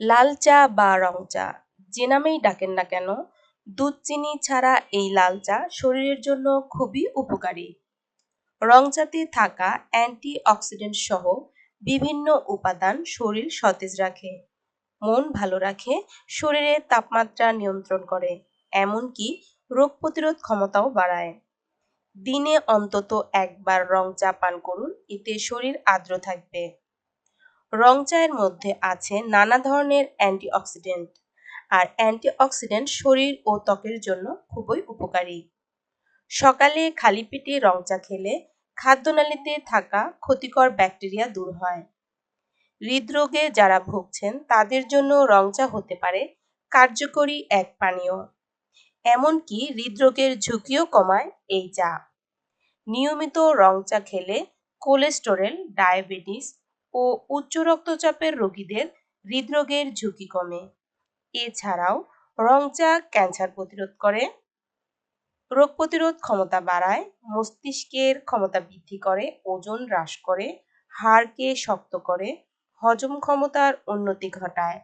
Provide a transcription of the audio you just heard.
লাল চা বা রং চা, যে নামেই ডাকেন না কেন, দুধ চিনি ছাড়া এই লাল চা শরীরের জন্য খুবই উপকারী। রং চাতে থাকা অ্যান্টি অক্সিডেন্ট সহ বিভিন্ন উপাদান শরীর সতেজ রাখে, মন ভালো রাখে শরীরের তাপমাত্রা নিয়ন্ত্রণ করে, এমনকি রোগ প্রতিরোধ ক্ষমতাও বাড়ায়। দিনে অন্তত একবার রং চা পান করুন, এতে শরীর আর্দ্র থাকবে। রং চায়ের মধ্যে আছে নানা ধরনের অ্যান্টিঅক্সিডেন্ট। আর অ্যান্টিঅক্সিডেন্ট শরীর ও ত্বকের জন্য খুবই উপকারী। সকালে খালি পেটে রং চা খেলে খাদ্যনালীতে থাকা ক্ষতিকর ব্যাকটেরিয়া দূর হয়। হৃদরোগে যারা ভুগছেন, তাদের জন্য রং চা হতে পারে কার্যকরী এক পানীয়। এমনকি হৃদরোগের ঝুঁকিও কমায় এই চা। নিয়মিত রং চা খেলে কোলেস্টেরল, ডায়াবেটিস ও উচ্চ রক্তচাপের রোগীদের হৃদরোগের ঝুঁকি কমে। এছাড়াও রং চা ক্যান্সার প্রতিরোধ করে, রোগ প্রতিরোধ ক্ষমতা বাড়ায়, মস্তিষ্কের ক্ষমতা বৃদ্ধি করে, ওজন হ্রাস করে, হাড়কে শক্ত করে, হজম ক্ষমতার উন্নতি ঘটায়।